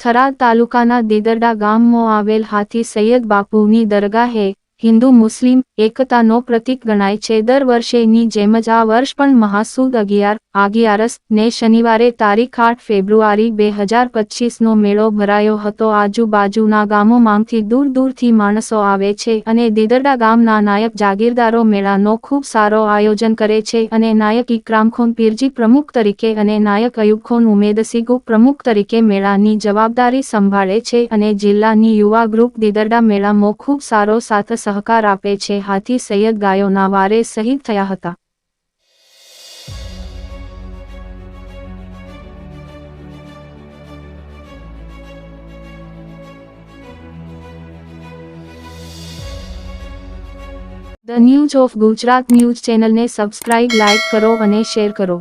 થરાદ તાલુકાના દેદરડા ગામમાં આવેલ હાથી સૈયદ બાપુની દરગાહે હિન્દુ મુસ્લિમ એકતાનો પ્રતીક ગણાય છે. દર વર્ષેની જેમ જ આ વર્ષ પણ મહાસુદ અગિયાર આગિયારસ ને શનિવારે તારીખ આઠ ફેબ્રુઆરી બે હજાર પચીસનો મેળો ભરાયો હતો. આજુબાજુના ગામોમાંથી દૂર દૂરથી માણસો આવે છે અને દીદરડા ગામના નાયક જાગીરદારો મેળાનો ખૂબ સારો આયોજન કરે છે અને નાયક ઇકરામખોન પીરજી પ્રમુખ તરીકે અને નાયક અયુબખોન ઉમેદસીગુ પ્રમુખ તરીકે મેળાની જવાબદારી સંભાળે છે અને જિલ્લાની યુવા ગ્રુપ દીદરડા મેળામાં ખૂબ સારો સાથ સહકાર આપે છે. હાથી સૈયદ ગાયોના વારે શહીદ થયા હતા. The news of Gujarat news ચેનલને સબસ્ક્રાઇબ લાઇક કરો અને શેર કરો.